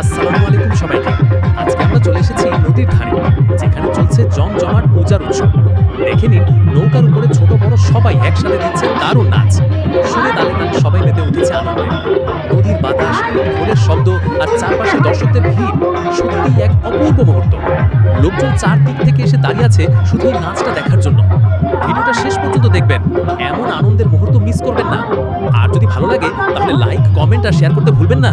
আসসালামু আলাইকুম সবাইকে। আজকে আমরা চলে এসেছি নদীর ধারে, যেখানে চলছে জমজমাট পূজার উৎসব। দেখে নিন, নৌকার উপরে ছোট বড় সবাই একসাথে দিচ্ছে দারুণ নাচ। সুরে তালে তালে সবাই মেতে উঠেছে আনন্দে। নদীর বাতাস ফুলের শব্দ আর চারপাশে দর্শকদের ভিড় সত্যিই এক অপূর্ব মুহূর্ত। লোকজন চারদিক থেকে এসে দাঁড়িয়ে আছে শুধু এই নাচটা দেখার জন্য। ভিডিওটা শেষ পর্যন্ত দেখবেন। এমন আনন্দের মুহূর্ত মিস করবেন না। আর যদি ভালো লাগে, তাহলে লাইক কমেন্ট আর শেয়ার করতে ভুলবেন না।